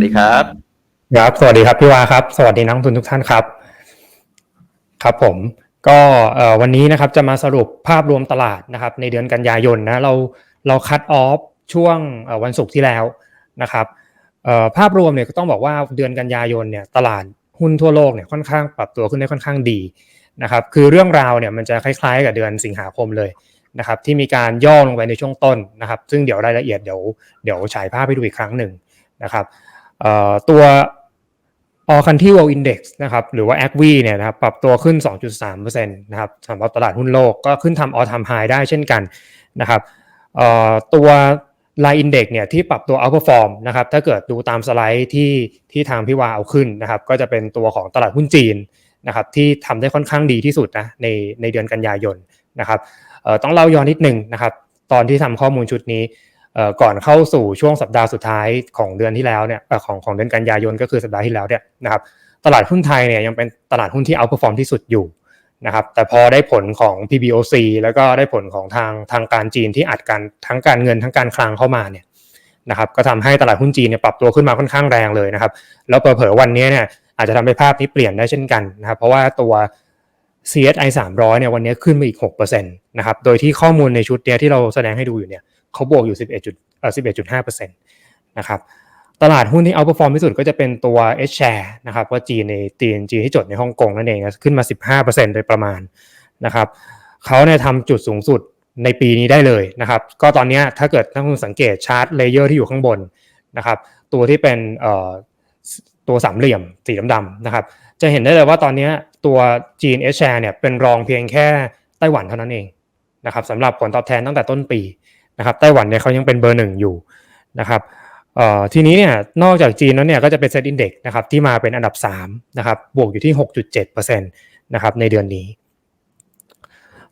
สวัสดีครับ ครับ สวัสดีครับพี่วาครับ สวัสดีนักลงทุนทุกท่านครับ ครับผม ก็วันนี้นะครับจะมาสรุปภาพรวมตลาดนะครับ ในเดือนกันยายนนะเราเราคัดออฟช่วงวันศุกร์ที่แล้วนะครับภาพรวมเนี่ยก็ต้องบอกว่าเดือนกันยายนเนี่ยตลาดหุ้นทั่วโลกเนี่ยค่อนข้างปรับตัวขึ้นได้ค่อนข้างดีนะครับ คือเรื่องราวเนี่ยมันจะคล้ายๆ กับเดือนสิงหาคมเลยนะครับที่มีการย่อลงไปในช่วงต้นนะครับ ซึ่งเดี๋ยวรายละเอียดเดี๋ยวเดี๋ยวฉายภาพให้ดูอีกครั้งหนึ่งนะครับ ตัว All Country World Index นะครับหรือว่า a c v เนี่ยนะครับปรับตัวขึ้น 2.3%นะครับสำหรับตลาดหุ้นโลกก็ขึ้นทำ all time high ได้เช่นกันนะครับตัว Line Index เนี่ยที่ปรับตัว outperform นะครับถ้าเกิดดูตามสไลด์ที่ที่ทางพี่วาเอาขึ้นนะครับก็จะเป็นตัวของตลาดหุ้นจีนนะครับที่ทำได้ค่อนข้างดีที่สุดนะในในเดือนกันยายนนะครับต้องเล่าย้อนนิดหนึ่งนะครับตอนที่ทำข้อมูลชุดนี้ ก่อนเข้าสู่ช่วงสัปดาห์สุดท้ายของเดือนที่แล้วเนี่ยของของเดือนกันยายนก็คือสัปดาห์ที่แล้วเนี่ยนะครับตลาดหุ้นไทยเนี่ยยังเป็นตลาดหุ้นที่เอา perform ที่สุดอยู่นะครับแต่พอได้ผลของ PBOC แล้วก็ได้ผลของทางทางการจีนที่อัดการทั้งการเงินทั้งการคลังเข้ามาเนี่ยนะครับก็ทำให้ตลาดหุ้นจีนเนี่ยปรับตัวขึ้นมาค่อนข้างแรงเลยนะครับแล้วเผลอๆวันนี้เนี่ยอาจจะทำให้ภาพนี้เปลี่ยนได้เช่นกันนะครับเพราะว่าตัว CSI 300เนี่ยวันนี้ขึ้นมาอีก6%นะครับโดยที่ข้อมูลในชุดเนี้ยที่เราแสดงให้ดูอยู่เนี่ย เขาบวกอยู่ 11จุดเอ่อ11.5%นต์นะครับตลาดหุ้นที่เอา p e r f o r m ที่สุดก็จะเป็นตัว H share นะครับว่าจีนในจีนจีนที่จดในฮ่องกงนั่นเองขึ้นมา 15%โดยประมาณนะครับเขาเนี่ยทำจุดสูงสุดในปีนี้ได้เลยนะครับก็ตอนนี้ถ้าเกิดท่านผู้สังเกตชาร์ตเลเยอร์ที่อยู่ข้างบนนะครับตัวที่เป็นเอ่อตัวสามเหลี่ยมสีดำๆนะครับจะเห็นได้เลยว่าตอนนี้ตัวจีน H share เนี่ยเป็นรองเพียงแค่ไต้หวันเท่านั้นเองนะครับสำหรับผลตอบแทนตั้งแต่ต้นปี นะครับไต้หวันเนี่ยเขายังเป็นเบอร์หนึ่งอยู่นะครับทีนี้เนี่ยนอกจากจีนแล้วเนี่ยก็จะเป็นเซ็ตอินเด็กนะครับที่มาเป็นอันดับ3นะครับบวกอยู่ที่ 6.7%นะครับในเดือนนี้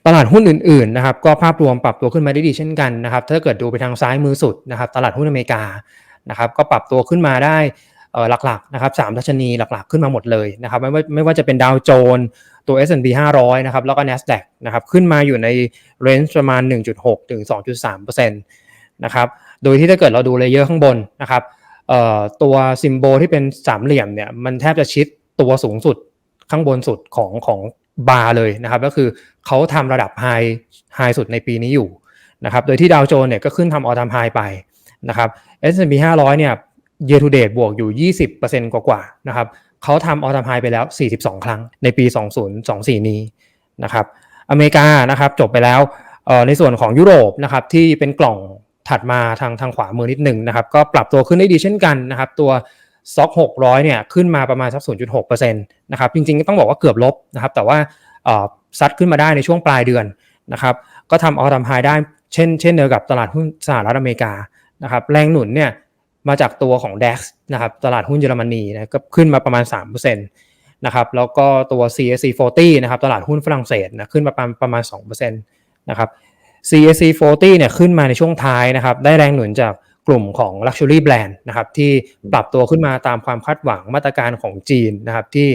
ตลาดหุ้นอื่นๆนะครับก็ภาพรวมปรับตัวขึ้นมาได้ดีเช่นกันนะครับถ้าเกิดดูไปทางซ้ายมือสุดนะครับตลาดหุ้นอเมริกานะครับก็ปรับตัวขึ้นมาได้ หลักๆนะครับสามดัชนีหลักๆขึ้นมาหมดเลยนะครับไม่ว่าไม่ว่าจะเป็นดาวโจนส์ตัว S&P 500 นะครับแล้วก็ NASDAQ นะครับขึ้นมาอยู่ในเรนจ์ประมาณ 1.6 ถึง 2.3%นะครับโดยที่ถ้าเกิดเราดูเลเยอร์ข้างบนนะครับตัวซิมโบลที่เป็นสามเหลี่ยมเนี่ยมันแทบจะชิดตัวสูงสุดข้างบนสุดของของบาร์เลยนะครับก็คือเขาทำระดับไฮไฮสุดในปีนี้อยู่นะครับโดยที่ดาวโจนส์เนี่ยก็ขึ้นทำออทามไฮไปนะครับ S&P 500 เนี่ย year to date บวกอยู่ 20%กว่าๆนะครับเขาทำออทามไฮไปแล้ว 42 ครั้งในปี 2024 นี้นะครับอเมริกานะครับจบไปแล้วในส่วนของยุโรปนะครับที่เป็นกล่องถัดมาทางทางขวามือนิดหนึ่งนะครับก็ปรับตัวขึ้นได้ดีเช่นกันนะครับตัวซ็อก600 เนี่ยขึ้นมาประมาณสัก 0.6%นะครับจริงๆ ก็ต้องบอกว่าเกือบลบนะครับแต่ว่าซัดขึ้นมาได้ในช่วงปลายเดือนนะครับก็ทำออทามไฮได้เช่นเช่นเดียวกับตลาดหุ้นสหรัฐอเมริกานะครับแรงหนุนเนี่ย มาจากตัวของ DAX นะครับตลาดหุ้นเยอรมนีนะก็ขึ้นมาประมาณ 3%นะครับแล้วก็ตัว CAC 40นะครับตลาดหุ้นฝรั่งเศสนะขึ้นมาประมาณประมาณ2%นะครับ CAC 40เนี่ยขึ้นมาในช่วงท้ายนะครับได้แรงหนุนจากกลุ่มของ Luxury Brand นะครับที่ปรับตัวขึ้นมาตามความคาดหวังมาตรการของจีนนะครับที่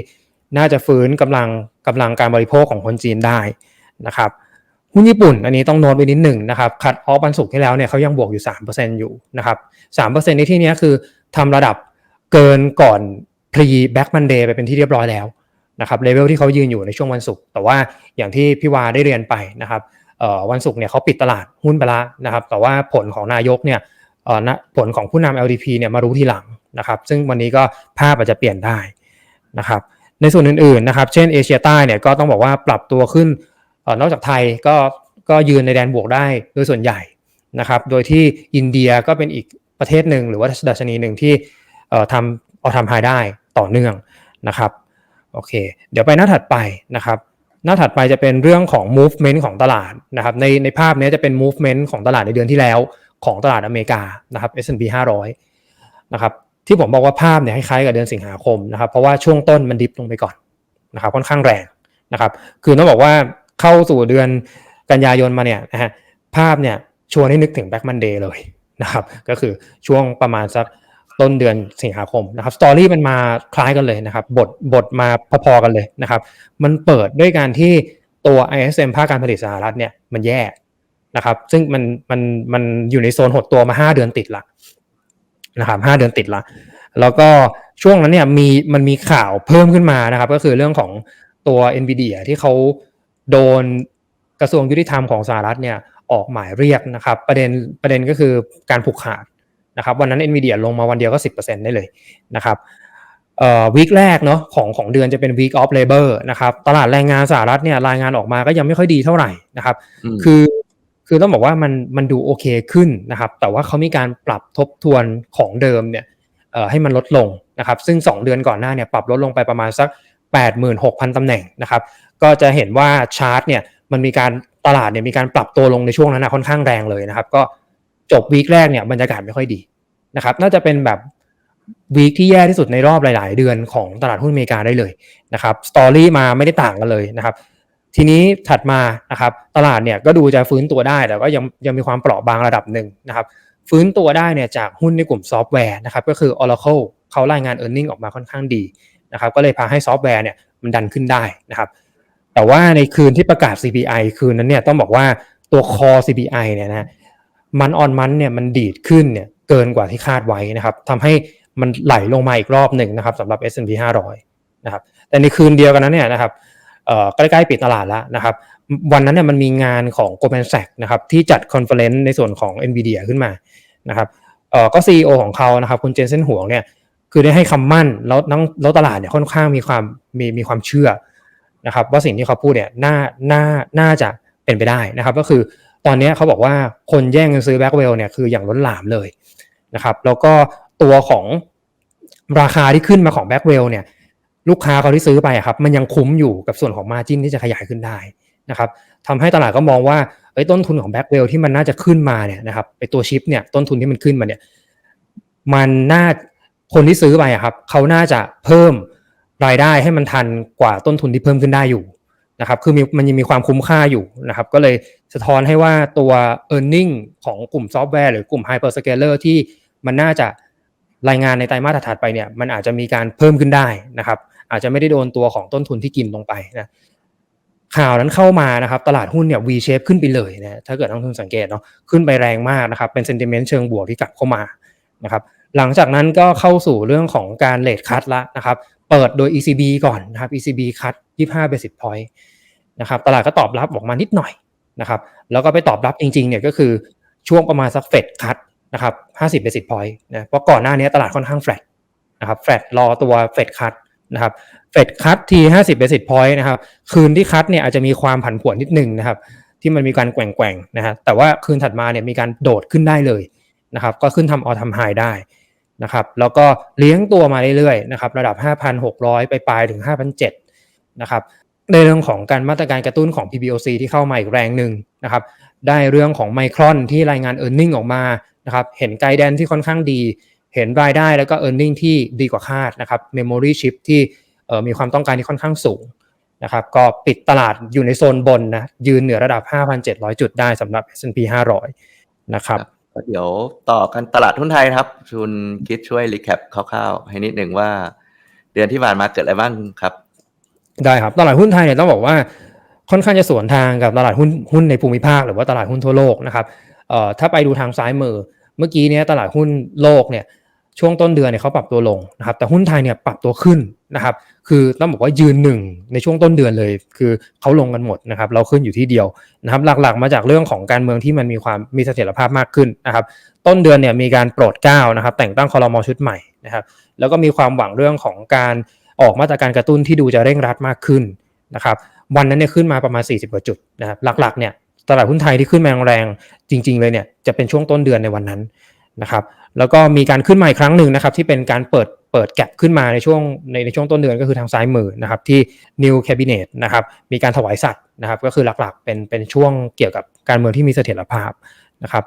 น่าจะฟื้นกำลังกำลังการบริโภคของคนจีนได้นะครับ หุ้นญี่ปุ่นอันนี้ต้องโน้ตไว้นิดหนึ่งนะครับคัดออฟวันศุกร์ที่แล้วเนี่ยเขายังบวกอยู่ 3%อยู่นะครับ3%ในที่นี้คือทำระดับเกินก่อน pre back Monday ไปเป็นที่เรียบร้อยแล้วนะครับเลเวลที่เขายืนอยู่ในช่วงวันศุกร์แต่ว่าอย่างที่พี่วาได้เรียนไปนะครับวันศุกร์เนี่ยเขาปิดตลาดหุ้นไปล้วนะครับแต่ว่าผลของนายกเนี่ยผลของผู้นำ LDP เนี่ยมารู้ทีหลังนะครับซึ่งวันนี้ก็ภาพอาจจะเปลี่ยนได้นะครับในส่วนอื่นๆนะครับเช่นเอเชียใต้เนี่ยก็ต้องบอกว่าปรับตัวขึ้น นอกจากไทยก็ก็ยืนในแดนบวกได้โดยส่วนใหญ่นะครับ โดยที่อินเดียก็เป็นอีกประเทศหนึ่งหรือว่าดัชนีหนึ่งที่ทำเอาทำไฮได้ต่อเนื่องนะครับโอเค เดี๋ยวไปหน้าถัดไปนะครับ หน้าถัดไปจะเป็นเรื่องของ movement ของตลาดนะครับในในภาพนี้จะเป็น movement ของตลาดในเดือนที่แล้วของตลาดอเมริกานะครับ S&P 500นะครับที่ผมบอกว่าภาพเนี่ยคล้ายๆกับเดือนสิงหาคมนะครับเพราะว่าช่วงต้นมันดิฟลงไปก่อนนะครับค่อนข้างแรงนะครับคือต้องบอกว่า เข้าสู่เดือนกันยายนมาเนี่ยนะฮะภาพเนี่ยชวนให้นึกถึง Black Monday เลยนะครับก็คือช่วงประมาณสักต้นเดือนสิงหาคมนะครับสตอรี่มันมาคล้ายกันเลยนะครับบทบทมาพอๆกันเลยนะครับมันเปิดด้วยการที่ตัว ISM ภาคการผลิตสหรัฐเนี่ยมันแย่นะครับซึ่งมันมันมันอยู่ในโซนหดตัวมา 5 เดือนติดละนะครับ5เดือนติดละแล้วก็ช่วงนั้นเนี่ยมีมันมีข่าวเพิ่มขึ้นมานะครับ ก็คือเรื่องของตัว NVIDIA ที่เขา โดนกระทรวงยุติธรรมของสหรัฐเนี่ยออกหมายเรียกนะครับ ประเด็นประเด็นก็คือการผูกขาดนะครับวันนั้น NVIDIA ลงมาวันเดียวก็ 10%ได้เลยนะครับเอ่อวีคแรกเนาะของของเดือนจะเป็น week of labor นะครับตลาดแรงงานสหรัฐเนี่ยรายงานออกมาก็ยังไม่ค่อยดีเท่าไหร่นะครับมคือคือต้องบอกว่ามันมันดูโอเคขึ้นนะครับ แต่ว่าเขามีการปรับทบทวนของเดิมเนี่ยเอ่อให้มันลดลงนะครับ ซึ่ง 2 เดือนก่อนหน้าเนี่ยปรับลดลงไปประมาณสัก 86,000 ตำแหน่งนะครับ ก็จะเห็นว่าชาร์ตเนี่ยมันมีการตลาดเนี่ยมีการปรับตัวลงในช่วงนั้นนะค่อนข้างแรงเลยนะครับ ก็จบวีคแรกเนี่ยบรรยากาศไม่ค่อยดีนะครับ น่าจะเป็นแบบวีคที่แย่ที่สุดในรอบหลาย ๆ เดือนของตลาดหุ้นอเมริกาได้เลยนะครับสตอรี่มาไม่ได้ต่างกันเลยนะครับ ทีนี้ถัดมานะครับตลาดเนี่ยก็ดูจะฟื้นตัวได้แต่ก็ยังยังมีความเปราะบางระดับหนึ่งนะครับ ฟื้นตัวได้เนี่ยจากหุ้นในกลุ่มซอฟต์แวร์นะครับ ก็คือ Oracle เขารายงาน e a r n i n g ออกมาค่อนข้างดี นะครับก็เลยพาให้ซอฟต์แวร์เนี่ยมันดันขึ้นได้นะครับแต่ว่าในคืนที่ประกาศ CPI คืนนั้นเนี่ยต้องบอกว่าตัว core CPI เนี่ยนะมันออนมันเนี่ยมันดีดขึ้นเนี่ยเกินกว่าที่คาดไว้นะครับทำให้มันไหลลงมาอีกรอบหนึ่งนะครับสำหรับ S&P 500นะครับแต่ในคืนเดียวกันนั้นเนี่ยนะครับใกล้ๆปิดตลาดแล้วนะครับวันนั้นเนี่ยมันมีงานของ Goldman Sachs นะครับที่จัดคอนเฟอเรนซ์ในส่วนของ NVIDIA ขึ้นมานะครับเอ่อก็ CEO ของเขานะครับคุณเจนเซนหวงเนี่ย คือได้ให้คำมั่นแล้วน้องแล้วตลาดเนี่ยค่อนข้างมีความมีมีความเชื่อนะครับว่าสิ่งที่เขาพูดเนี่ยน่าน่าน่าจะเป็นไปได้นะครับ ก็คือตอนนี้เขาบอกว่าคนแย่งกันซื้อแบ็กเวลเนี่ยคืออย่างล้นหลามเลยนะครับแล้วก็ตัวของราคาที่ขึ้นมาของแบ็กเวลเนี่ยลูกค้าเขาที่ซื้อไปครับมันยังคุ้มอยู่กับส่วนของมาจินที่จะขยายขึ้นได้นะครับทำให้ตลาดก็มองว่าเอ้ต้นทุนของแบ็กเวลที่มันน่าจะขึ้นมาเนี่ยนะครับไปตัวชิปเนี่ยต้นทุนที่มันขึ้นมาเนี่ยมันน่า คนที่ซื้อไปอะครับเขาน่าจะเพิ่มรายได้ให้มันทันกว่าต้นทุนที่เพิ่มขึ้นได้อยู่นะครับคือมีมันยังมีความคุ้มค่าอยู่นะครับ ก็เลยสะท้อนให้ว่าตัว e a r n i n g ของกลุ่มซอฟต์แวร์หรือกลุ่ม Hyperscaler ที่มันน่าจะรายงานในไตรมาสถัดไปเนี่ยมันอาจจะมีการเพิ่มขึ้นได้นะครับ อาจจะไม่ได้โดนตัวของต้นทุนที่กินลงไปนะข่าวนั้นเข้ามานะครับ ตลาดหุ้นเนี่ย V shape ขึ้นไปเลยนะถ้าเกิดนักลงทุนสังเกตเนาะขึ้นไปแรงมากนะครับ เป็น sentiment เชิงบวกที่กลับเข้ามา นะครับหลังจากนั้นก็เข้าสู่เรื่องของการเลทคัตละนะครับเปิดโดย ECB ก่อนนะครับ ECB คัต25 basis point นะครับตลาดก็ตอบรับออกมานิดหน่อยนะครับแล้วก็ไปตอบรับจริงๆเนี่ยก็คือช่วงประมาณสักเฟดคัตนะครับ50 basis point นะเพราะก่อนหน้านี้ตลาดค่อนข้างแฟลตนะครับแฟลตรอตัวเฟดคัตนะครับเฟดคัตที 50 basis point นะครับคืนที่คัตเนี่ยอาจจะมีความผันผวนนิดนึงนะครับที่มันมีการแกว่งๆนะฮะแต่ว่าคืนถัดมาเนี่ยมีการโดดขึ้นได้เลย นะครับก็ขึ้นทำออทำไฮได้นะครับแล้วก็เลี้ยงตัวมาเรื่อยๆนะครับระดับ 5,600 ไปปลายถึง 5,700นะครับในเรื่องของการมาตรการกระตุ้นของ PBOC ที่เข้ามาอีกแรงหนึ่งนะครับได้เรื่องของไมครอนที่รายงาน e a r n i n g ออกมานะครับเห็นไกด์แดนที่ค่อนข้างดี เห็นรายได้แล้วก็ e a r n i n g ที่ดีกว่าคาดนะครับ Memory Chip ที่มีความต้องการที่ค่อนข้างสูงนะครับก็ปิดตลาดอยู่ในโซนบนนะยืนเหนือระดับ 5,700 จุดได้สำหรับ S&P 500นะครับ ก็เดี๋ยวต่อกันตลาดหุ้นไทยครับ ชุนคิดช่วยรีแคปคร่าวๆ ให้นิดหนึ่งว่า เดือนที่ผ่านมาเกิดอะไรบ้างครับ ได้ครับ ตลาดหุ้นไทยเนี่ยต้องบอกว่าค่อนข้างจะสวนทางกับตลาดหุ้นหุ้นในภูมิภาค หรือว่าตลาดหุ้นทั่วโลกนะครับเอ่อถ้าไปดูทางซ้ายมือ เมื่อกี้เนี่ยตลาดหุ้นโลกเนี่ย ช่วงต้นเดือนเนี่ยเขาปรับตัวลงนะครับ แต่หุ้นไทยเนี่ยปรับตัวขึ้นนะครับ คือต้องบอกว่ายืนหนึ่งในช่วงต้นเดือนเลย คือเขาลงกันหมดนะครับ เราขึ้นอยู่ที่เดียวนะครับ หลักๆ มาจากเรื่องของการเมืองที่มันมีความมีเสถียรภาพมากขึ้นนะครับ ต้นเดือนเนี่ยมีการโปรดเก้านะครับ แต่งตั้งคอรมอชุดใหม่นะครับ แล้วก็มีความหวังเรื่องของการออกมาตรการกระตุ้นที่ดูจะเร่งรัดมากขึ้นนะครับ วันนั้นเนี่ยขึ้นมาประมาณ 40กว่าจุดนะครับ หลักๆ เนี่ยตลาดหุ้นไทยที่ขึ้นมาแรงๆจริง ๆ เลยเนี่ยจะเป็นช่วงต้นเดือนในวันนั้น นะครับแล้วก็มีการขึ้นมาอีกครั้งหนึ่งนะครับที่เป็นการเปิดเปิดแก็บขึ้นมาในช่วงในในช่วงต้นเดือนก็คือทางซ้ายมือนะครับที่ New Cabinet นะครับมีการถวายสัตว์นะครับก็คือหลักๆเป็นเป็นช่วงเกี่ยวกับการเมืองที่มีเสถียรภาพนะครับ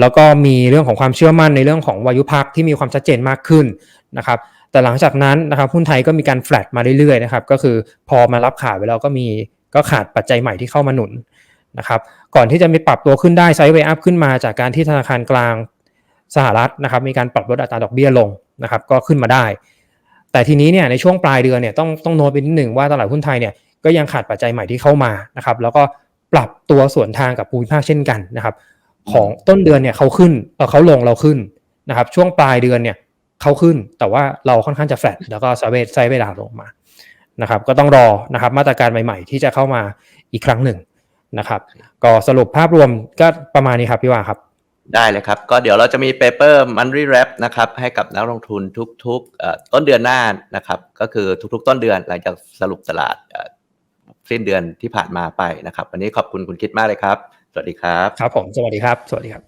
แล้วก็มีเรื่องของความเชื่อมั่นในเรื่องของวายุพักที่มีความชัดเจนมากขึ้นนะครับแต่หลังจากนั้นนะครับหุ้นไทยก็มีการแฟลตมาเรื่อยๆนะครับก็คือพอมารับข่าวไปแล้วก็มีก็ขาดปัจจัยใหม่ที่เข้ามาหนุนนะครับก่อนที่จะมีปรับตัวขึ้นได้ไซด์เวย์อัพขึ้นมาจากการที่ธนาคารกลาง สหรัฐนะครับมีการปรับลดอัตราดอกเบี้ยลงนะครับก็ขึ้นมาได้ แต่ทีนี้เนี่ยในช่วงปลายเดือนเนี่ยต้องต้องโน้ตไปนิดหนึ่งว่าตลาดหุ้นไทยเนี่ยก็ยังขาดปัจจัยใหม่ที่เข้ามานะครับแล้วก็ปรับตัวส่วนทางกับภูมิภาคเช่นกันนะครับของต้นเดือนเนี่ยเขาขึ้นเออเขาลงเราขึ้นนะครับช่วงปลายเดือนเนี่ยเข้าขึ้นแต่ว่าเราค่อนข้างจะแฟลตแล้วก็ไซด์เวย์ไซด์เวย์ดาวลงมานะครับก็ต้องรอนะครับมาตรการใหม่ๆ ที่จะเข้ามาอีกครั้งหนึ่งนะครับก็สรุปภาพรวมก็ประมาณนี้ครับพี่ว่าครับ ได้เลยครับ ก็เดี๋ยวเราจะมีเปเปอร์ monthly wrap นะครับให้กับนักลงทุนทุกๆต้นเดือนหน้านะครับ ก็คือทุกๆ ต้นเดือนหลังจากสรุปตลาดสิ้นเดือนที่ผ่านมาไปนะครับ วันนี้ขอบคุณคุณคิดมากเลยครับ สวัสดีครับ ครับผม สวัสดีครับ สวัสดีครับ